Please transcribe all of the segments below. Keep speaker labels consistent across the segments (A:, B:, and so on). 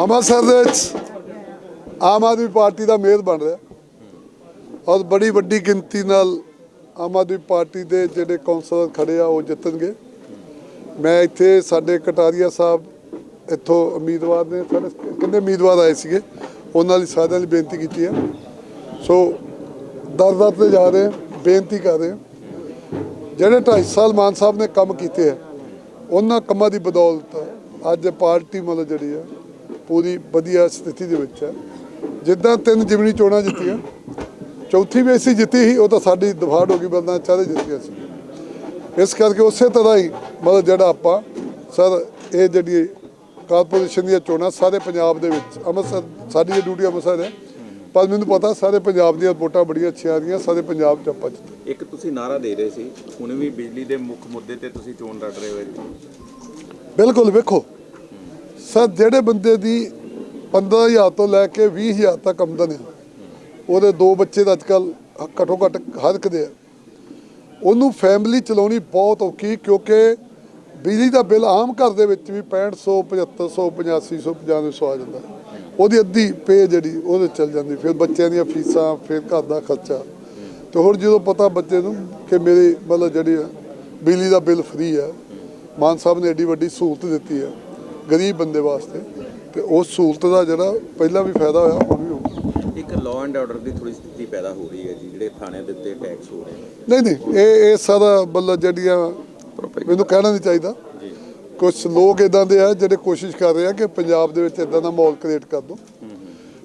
A: ਅੰਮ੍ਰਿਤਸਰ ਦੇ ਵਿੱਚ ਆਮ ਆਦਮੀ ਪਾਰਟੀ ਦਾ ਮੇਅਰ ਬਣ ਰਿਹਾ। ਔਰ ਬੜੀ ਵੱਡੀ ਗਿਣਤੀ ਨਾਲ ਆਮ ਆਦਮੀ ਪਾਰਟੀ ਦੇ ਜਿਹੜੇ ਕੌਂਸਲਰ ਖੜੇ ਆ, ਉਹ ਜਿੱਤਣਗੇ। ਮੈਂ ਇੱਥੇ ਸਾਡੇ ਕਟਾਰੀਆ ਸਾਹਿਬ ਇੱਥੋਂ ਉਮੀਦਵਾਰ ਨੇ, ਸਾਡੇ ਕਿੰਨੇ ਉਮੀਦਵਾਰ ਆਏ ਸੀਗੇ, ਉਹਨਾਂ ਲਈ ਸਾਰਿਆਂ ਲਈ ਬੇਨਤੀ ਕੀਤੀ ਹੈ। ਸੋ ਦਰ ਦਰ ਤੇ ਜਾ ਰਹੇ ਬੇਨਤੀ ਕਰ ਰਹੇ ਜਿਹੜੇ 2.5 ਸਾਲ ਮਾਨ ਸਾਹਿਬ ਨੇ ਕੰਮ ਕੀਤੇ ਆ ਉਹਨਾਂ ਕੰਮਾਂ ਦੀ ਬਦੌਲਤ ਅੱਜ ਪਾਰਟੀ ਮਤਲਬ ਜਿਹੜੀ ਆ ਪੂਰੀ ਵਧੀਆ ਸਥਿਤੀ ਦੇ ਵਿੱਚ ਹੈ। ਜਿੱਦਾਂ ਤਿੰਨ ਜਿਮਣੀ ਚੋਣਾਂ ਜਿੱਤੀਆਂ ਚੌਥੀ ਵੀ ਅਸੀਂ ਜਿੱਤੀ ਸੀ ਉਹ ਤਾਂ ਸਾਡੀ ਦਫਾੜ ਹੋ ਗਈ ਬੰਦਾ ਚਾਰੇ ਜਿੱਤੀਆਂ ਸੀ। ਇਸ ਕਰਕੇ ਉਸੇ ਤਰ੍ਹਾਂ ਹੀ ਮਤਲਬ ਜਿਹੜਾ ਆਪਾਂ ਸਰ ਇਹ ਜਿਹੜੀ ਕਾਰਪੋਰੇਸ਼ਨ ਦੀਆਂ ਚੋਣਾਂ ਸਾਰੇ ਪੰਜਾਬ ਦੇ ਵਿੱਚ ਅੰਮ੍ਰਿਤਸਰ ਸਾਡੀ ਡਿਊਟੀ ਅੰਮ੍ਰਿਤਸਰ ਹੈ ਪਰ ਮੈਨੂੰ ਪਤਾ ਸਾਰੇ ਪੰਜਾਬ ਦੀਆਂ ਵੋਟਾਂ ਬੜੀਆਂ ਅੱਛੀਆਂ ਆ ਰਹੀਆਂ ਸਾਰੇ ਪੰਜਾਬ 'ਚ ਆਪਾਂ ਜਿੱਤੇ।
B: ਇੱਕ ਤੁਸੀਂ ਨਾਰਾ ਦੇ ਰਹੇ ਸੀ ਹੁਣ ਵੀ ਬਿਜਲੀ ਦੇ ਮੁੱਖ ਮੁੱਦੇ ਤੇ ਤੁਸੀਂ ਚੋਣ ਲੜ ਰਹੇ ਹੋ
A: ਬਿਲਕੁਲ ਵੇਖੋ ਸਰ ਜਿਹੜੇ ਬੰਦੇ ਦੀ 15000 ਤੋਂ ਲੈ ਕੇ 20000 ਤੱਕ ਆਮਦਨ ਹੈ ਉਹਦੇ ਦੋ ਬੱਚੇ ਤਾਂ ਅੱਜਕੱਲ ਘੱਟੋ ਘੱਟ ਹਰ ਇੱਕ ਦੇ ਆ। ਉਹਨੂੰ ਫੈਮਿਲੀ ਚਲਾਉਣੀ ਬਹੁਤ ਔਖੀ ਕਿਉਂਕਿ ਬਿਜਲੀ ਦਾ ਬਿੱਲ ਆਮ ਘਰ ਦੇ ਵਿੱਚ ਵੀ 6500 7500 8500 9500 ਆ ਜਾਂਦਾ। ਉਹਦੀ ਅੱਧੀ ਪੇ ਜਿਹੜੀ ਉਹਦੇ ਚੱਲ ਜਾਂਦੀ ਫਿਰ ਬੱਚਿਆਂ ਦੀਆਂ ਫੀਸਾਂ ਫਿਰ ਘਰ ਦਾ ਖਰਚਾ। ਤੇ ਹੁਣ ਜਦੋਂ ਪਤਾ ਬੱਚੇ ਨੂੰ ਕਿ ਮੇਰੀ ਮਤਲਬ ਜਿਹੜੀ ਆ, ਬਿਜਲੀ ਦਾ ਬਿੱਲ ਫ੍ਰੀ ਹੈ ਮਾਨ ਸਾਹਿਬ ਨੇ ਐਡੀ ਵੱਡੀ ਸਹੂਲਤ ਦਿੱਤੀ ਹੈ ਗਰੀਬ ਬੰਦੇ ਵਾਸਤੇ ਤੇ ਉਸ ਸਹੂਲਤ ਦਾ ਜਿਹੜਾ ਪਹਿਲਾਂ ਵੀ ਫਾਇਦਾ ਹੋਇਆ ਹੁਣ ਵੀ ਹੋਊਗਾ।
B: ਇੱਕ ਲਾਅ ਐਂਡ ਆਰਡਰ ਦੀ ਥੋੜੀ ਸਥਿਤੀ ਪੈਦਾ ਹੋ ਰਹੀ ਹੈ ਜੀ ਜਿਹੜੇ ਥਾਣਿਆਂ ਦੇ ਉੱਤੇ ਟੈਕਸ ਹੋ ਰਹੇ ਨੇ।
A: ਨਹੀਂ ਨਹੀਂ ਇਹ ਇਹ ਸਾਰਾ ਮਤਲਬ ਜਿਹੜੀਆਂ ਮੈਨੂੰ ਕਹਿਣਾ ਨਹੀਂ ਚਾਹੀਦਾ।
B: ਜੀ।
A: ਕੁਝ ਲੋਕ ਇਦਾਂ ਦੇ ਆ ਜਿਹੜੇ ਕੋਸ਼ਿਸ਼ ਕਰ ਰਹੇ ਆ ਕਿ ਪੰਜਾਬ ਦੇ ਵਿੱਚ ਇਦਾਂ ਦਾ ਮਾਹੌਲ ਕ੍ਰੀਏਟ ਕਰ ਦੋ।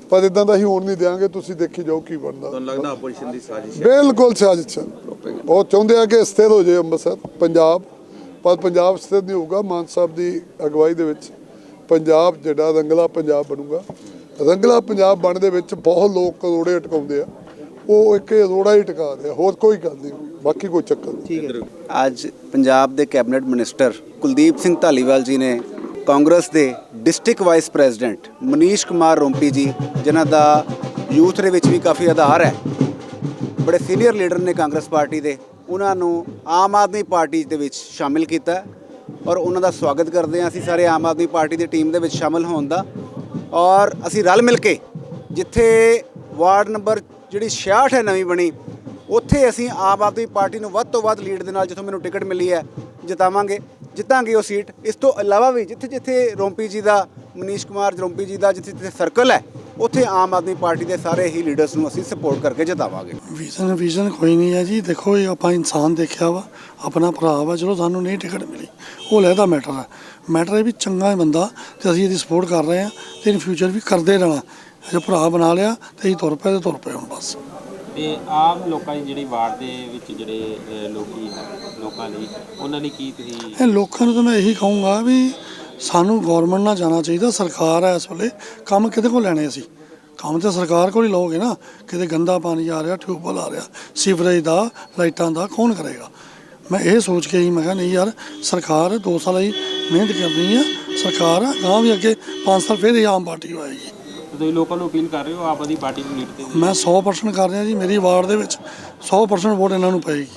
A: ਪਰ ਇਦਾਂ ਦਾ ਅਸੀਂ ਹੋਣ ਨਹੀਂ ਦਿਆਂਗੇ ਤੁਸੀਂ ਦੇਖੀ ਜਾਓ ਕੀ ਬਣਦਾ।
B: ਤੁਹਾਨੂੰ ਲੱਗਦਾ ਆਪੋਜੀਸ਼ਨ ਦੀ ਸਾਜ਼ਿਸ਼ ਹੈ?
A: ਬਿਲਕੁਲ ਸਾਜ਼ਿਸ਼ ਹੈ। ਉਹ ਚਾਹੁੰਦੇ ਆ ਕਿ ਸਥਿਰ ਹੋ ਜਾਏ ਅੰਮ੍ਰਿਤਸਰ ਪੰਜਾਬ। ਪਰ ਪੰਜਾਬ ਸਥਿਤ ਨਹੀਂ ਹੋਊਗਾ, ਮਾਨ ਸਾਹਿਬ ਦੀ ਅਗਵਾਈ ਦੇ ਵਿੱਚ। ਪੰਜਾਬ ਜਿਹੜਾ ਰੰਗਲਾ ਪੰਜਾਬ ਬਣੂਗਾ। ਰੰਗਲਾ ਪੰਜਾਬ ਬਣਨ ਦੇ ਵਿੱਚ ਬਹੁਤ ਲੋਕ ਕਰੋੜੇ ਅਟਕਾਉਂਦੇ ਆ। ਉਹ ਇੱਕ ਰੋੜਾ ਹੀ ਟਿਕਾ ਰਿਹਾ, ਹੋਰ ਕੋਈ ਗੱਲ ਨਹੀਂ, ਬਾਕੀ ਕੋਈ ਚੱਕਰ ਨਹੀਂ।
C: ਅੱਜ ਪੰਜਾਬ ਦੇ ਕੈਬਨਿਟ ਮਿਨਿਸਟਰ ਕੁਲਦੀਪ ਸਿੰਘ ਧਾਲੀਵਾਲ ਜੀ ਨੇ ਕਾਂਗਰਸ ਦੇ district vice president Manish Kumar Rompi ji, ਜਿਨ੍ਹਾਂ ਦਾ ਯੂਥ ਦੇ ਵਿੱਚ ਵੀ ਕਾਫੀ ਆਧਾਰ ਹੈ, ਬੜੇ ਸੀਨੀਅਰ ਲੀਡਰ ਨੇ ਕਾਂਗਰਸ ਪਾਰਟੀ ਦੇ। ਉਹਨਾਂ ਨੂੰ ਆਮ ਆਦਮੀ ਪਾਰਟੀ ਦੇ ਵਿੱਚ ਸ਼ਾਮਿਲ ਕੀਤਾ ਔਰ ਉਹਨਾਂ ਦਾ ਸਵਾਗਤ ਕਰਦੇ ਹਾਂ ਅਸੀਂ ਸਾਰੇ ਆਮ ਆਦਮੀ ਪਾਰਟੀ ਦੀ ਟੀਮ ਦੇ ਵਿੱਚ ਸ਼ਾਮਿਲ ਹੋਣ ਦਾ। ਔਰ ਅਸੀਂ ਰਲ ਮਿਲ ਕੇ ਜਿੱਥੇ ਵਾਰਡ ਨੰਬਰ ਜਿਹੜੀ 66 ਹੈ ਨਵੀਂ ਬਣੀ, ਉੱਥੇ ਅਸੀਂ ਆਮ ਆਦਮੀ ਪਾਰਟੀ ਨੂੰ ਵੱਧ ਤੋਂ ਵੱਧ ਲੀਡ ਦੇ ਨਾਲ ਜਿੱਥੋਂ ਮੈਨੂੰ ਟਿਕਟ ਮਿਲੀ ਹੈ, ਜਿਤਾਵਾਂਗੇ, ਜਿੱਤਾਂਗੇ ਉਹ ਸੀਟ। ਇਸ ਤੋਂ ਇਲਾਵਾ ਵੀ ਜਿੱਥੇ ਜਿੱਥੇ ਰੋਂਪੀ ਜੀ ਦਾ, ਮਨੀਸ਼ ਕੁਮਾਰ ਰੋਂਪੀ ਜੀ ਦਾ ਜਿੱਥੇ ਜਿੱਥੇ ਸਰਕਲ ਹੈ ਉੱਥੇ ਆਮ ਆਦਮੀ ਪਾਰਟੀ ਦੇ ਸਾਰੇ ਹੀ ਲੀਡਰਸ ਨੂੰ ਅਸੀਂ ਸਪੋਰਟ ਕਰਕੇ ਜਿਤਾਵਾਂਗੇ।
D: ਵਿਜ਼ਨ ਵਿਜ਼ਨ ਕੋਈ ਨਹੀਂ ਹੈ ਜੀ। ਦੇਖੋ, ਇਹ ਆਪਾਂ ਇਨਸਾਨ ਦੇਖਿਆ ਵਾ। ਆਪਣਾ ਭਰਾ ਵਾ। ਚਲੋ, ਸਾਨੂੰ ਨਹੀਂ ਟਿਕਟ ਮਿਲੀ। ਉਹ ਲੈਦਾ ਮੈਟਰ ਹੈ ਮੈਟਰ ਇਹ ਵੀ ਚੰਗਾ ਬੰਦਾ ਤੇ ਅਸੀਂ ਇਹਦੀ ਸਪੋਰਟ ਕਰ ਰਹੇ ਹਾਂ ਤੇ ਇਨ ਫਿਊਚਰ ਵੀ ਕਰਦੇ ਰਹਿਣਾ ਜੇ ਭਰਾ ਬਣਾ ਲਿਆ ਤੇ ਅਸੀਂ ਤੁਰ ਪਏ ਤੇ ਤੁਰ ਪਏ ਹੁਣ ਬਸ।
E: ਤੇ ਆਮ ਲੋਕਾਂ ਦੀ ਜਿਹੜੀ ਵਾਰਡ ਦੇ ਵਿੱਚ ਜਿਹੜੇ ਅਹ, ਲੋਕੀ ਹੈ ਲੋਕਾਂ ਲਈ ਉਹਨਾਂ ਲਈ ਕੀ ਤੁਸੀਂ
D: ਇਹ ਲੋਕਾਂ ਨੂੰ ਤਾਂ ਮੈਂ ਇਹੀ ਕਹੂੰਗਾ ਵੀ ਸਾਨੂੰ ਗਵਰਨਮੈਂਟ ਨਾਲ ਜਾਣਾ ਚਾਹੀਦਾ ਸਰਕਾਰ ਹੈ ਇਸ ਵੇਲੇ ਕੰਮ ਕਿਹਦੇ ਕੋਲ ਲੈਣੇ ਅਸੀਂ? ਕੰਮ ਤਾਂ ਸਰਕਾਰ ਕੋਲ ਹੀ ਲਓਗੇ ਨਾ ਕਿਤੇ ਗੰਦਾ ਪਾਣੀ ਆ ਰਿਹਾ ਟਿਊਬਵੈੱਲ ਆ ਰਿਹਾ ਸੀਵਰੇਜ ਦਾ ਲਾਈਟਾਂ ਦਾ ਕੌਣ ਕਰੇਗਾ? ਮੈਂ ਇਹ ਸੋਚ ਕੇ ਹੀ ਮੈਂ ਕਿਹਾ ਨਹੀਂ ਯਾਰ ਸਰਕਾਰ 2 ਸਾਲ ਹੀ ਮਿਹਨਤ ਕਰਨੀ ਆ ਸਰਕਾਰ ਆ ਗਾਂ ਵੀ ਅੱਗੇ 5 ਸਾਲ ਫਿਰ ਇਹ ਆਮ ਪਾਰਟੀ ਹੋਏਗੀ
E: ਤੁਸੀਂ ਲੋਕਾਂ ਨੂੰ ਅਪੀਲ ਕਰ ਰਹੇ ਹੋ ਆਪ ਦੀ ਪਾਰਟੀ ਨੂੰ ਲੀਡ ਤੇ?
D: ਮੈਂ 100% ਕਰ ਰਿਹਾ ਜੀ, ਮੇਰੀ ਵਾਰਡ ਦੇ ਵਿੱਚ 100% ਵੋਟ ਇਹਨਾਂ ਨੂੰ ਪਏਗੀ।